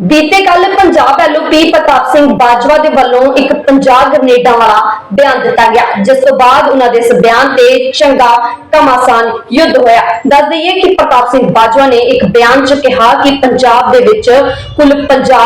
ਬੀਤੇ ਕੱਲ ਪੰਜਾਬ ਐਲਓਪੀ ਪ੍ਰਤਾਪ ਸਿੰਘ ਬਾਜਵਾ ਦੇ ਵੱਲੋਂ ਇੱਕ ਪੰਜਾਬ ਗ੍ਰਨੇਡਾਂ ਵਾਲਾ ਬਿਆਨ ਦਿੱਤਾ ਗਿਆ, ਜਿਸ ਤੋਂ ਬਾਅਦ ਉਹਨਾਂ ਦੇ ਇਸ ਬਿਆਨ ਤੇ ਚੰਗਾ ਕਮਾਸਾਨ ਯੁੱਧ ਹੋਇਆ। ਦੱਸ ਦਈਏ ਕਿ ਪ੍ਰਤਾਪ ਸਿੰਘ ਬਾਜਵਾ ਨੇ ਇੱਕ ਬਿਆਨ 'ਚ ਕਿਹਾ ਕਿ ਪੰਜਾਬ ਦੇ ਵਿੱਚ ਕੁੱਲ 50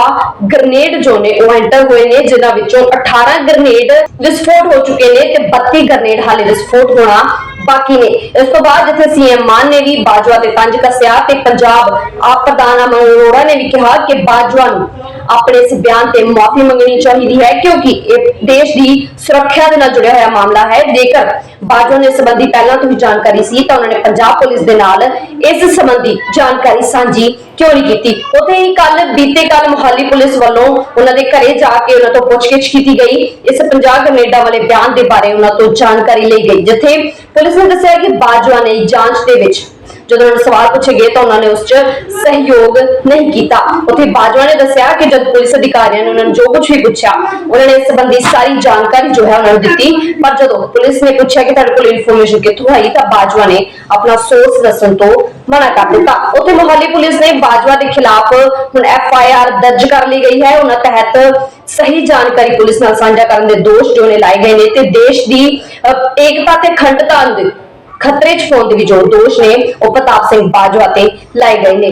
ਗ੍ਰਨੇਡ ਜੋ ਨੇ, ਉਹ ਐਂਟਰ ਹੋਏ ਨੇ, ਜਿਨ੍ਹਾਂ ਵਿੱਚੋਂ 18 ਗ੍ਰਨੇਡ ਵਿਸਫੋਟ ਹੋ ਚੁੱਕੇ ਨੇ ਤੇ 32 ਗ੍ਰਨੇਡ ਹਾਲੇ ਵਿਸਫੋਟ ਹੋਣਾ ਬਾਕੀ ਨੇ। ਇਸ ਤੋਂ ਬਾਅਦ ਜਿੱਥੇ ਸੀਐਮ ਮਾਨ ਨੇ ਵੀ ਬਾਜਵਾ ਤੇ ਪੰਜ ਕੱਸਿਆ ਤੇ ਪੰਜਾਬ ਆਪ ਪ੍ਰਧਾਨ ਅਮਨ ਅਰੋੜਾ ਨੇ ਵੀ ਕਿਹਾ ਕਿ ਬਾਜਵਾ ਨੂੰ ਆਪਣੇ ਇਸ ਬਿਆਨ ਤੇ ਮਾਫੀ ਮੰਗਣੀ ਚਾਹੀਦੀ ਹੈ, ਕਿਉਂਕਿ ਇਹ ਦੇਸ਼ ਦੀ ਸੁਰੱਖਿਆ ਦੇ ਨਾਲ ਜੁੜਿਆ ਹੋਇਆ ਮਾਮਲਾ ਹੈ। ਜੇਕਰ ਬਾਜਵਾ ਨੇ ਸੰਬੰਧੀ ਪਹਿਲਾਂ ਤੋਂ ਹੀ ਜਾਣਕਾਰੀ ਸੀ, ਤਾਂ ਉਹਨਾਂ ਨੇ ਪੰਜਾਬ ਪੁਲਿਸ ਦੇ ਨਾਲ ਇਸ ਸੰਬੰਧੀ ਜਾਣਕਾਰੀ ਸਾਂਝੀ ਕਿਉਂ ਨਹੀਂ ਕੀਤੀ? ਉਥੇ ਹੀ ਕੱਲ ਬੀਤੇ ਕੱਲ ਮੁਹਾਲੀ ਪੁਲਿਸ ਵੱਲੋਂ ਉਹਨਾਂ ਦੇ ਘਰੇ ਜਾ ਕੇ ਉਹਨਾਂ ਤੋਂ ਪੁੱਛਗਿੱਛ ਕੀਤੀ ਗਈ। ਇਸ ਪੰਜਾਬ ਕੈਨੇਡਾ ਵਾਲੇ ਬਿਆਨ ਦੇ ਬਾਰੇ ਉਹਨਾਂ ਤੋਂ ਜਾਣਕਾਰੀ ਲਈ ਗਈ, ਜਿੱਥੇ ਪੁਲਿਸ ਨੇ ਦੱਸਿਆ ਕਿ ਬਾਜਵਾ ਨੇ ਜਾਂਚ ਦੇ ਵਿੱਚ ਜਦੋਂ ਉਹਨਾਂ ਸਵਾਲ ਪੁੱਛੇ ਗਏ ਤਾਂ ਉਹਨਾਂ ਨੇ ਉਸ 'ਚ ਸਹਿਯੋਗ ਨਹੀਂ ਕੀਤਾ। ਉੱਥੇ ਬਾਜਵਾ ਨੇ ਦੱਸਿਆ ਕਿ ਜਦ ਪੁਲਿਸ ਅਧਿਕਾਰੀਆਂ ਨੇ ਉਹਨਾਂ ਨੂੰ ਜੋ ਕੁਝ ਵੀ ਪੁੱਛਿਆ, ਉਹਨਾਂ ਨੇ ਇਸ ਸੰਬੰਧੀ ਸਾਰੀ ਜਾਣਕਾਰੀ ਜੋ ਹੈ ਉਹਨਾਂ ਨੂੰ ਦਿੱਤੀ। ਪਰ ਜਦੋਂ ਪੁਲਿਸ ਨੇ ਪੁੱਛਿਆ ਕਿ ਤੁਹਾਡੇ ਕੋਲ ਇਨਫੋਰਮੇਸ਼ਨ ਕਿੱਥੋਂ ਆਈ, ਤਾਂ ਬਾਜਵਾ ਨੇ ਆਪਣਾ ਸੋਰਸ ਦੱਸਣ ਤੋਂ ਮਨਾ ਕਰ ਦਿੱਤਾ। ਉੱਥੇ ਮੁਹਾਲੀ ਪੁਲਿਸ ਨੇ ਬਾਜਵਾ ਦੇ ਖਿਲਾਫ ਹੁਣ ਐਫ ਆਈ ਆਰ ਦਰਜ ਕਰ ਲਈ ਗਈ ਹੈ। ਉਹਨਾਂ ਤਹਿਤ ਸਹੀ ਜਾਣਕਾਰੀ ਪੁਲਿਸ ਨਾਲ ਸਾਂਝਾ ਕਰਨ ਦੇ ਦੋਸ਼ ਜੋ ਨੇ ਲਾਏ ਗਏ ਨੇ ਤੇ ਦੇਸ਼ ਦੀ ਏਕਤਾ ਤੇ ਅਖੰਡਤਾ ਦੇ ਖਤਰੇ 'ਚ ਪਾਉਣ ਦੇ ਵੀ ਜੋ ਦੋਸ਼ ਨੇ, ਉਹ ਪ੍ਰਤਾਪ ਸਿੰਘ ਬਾਜਵਾ ਤੇ ਲਾਏ ਗਏ ਨੇ।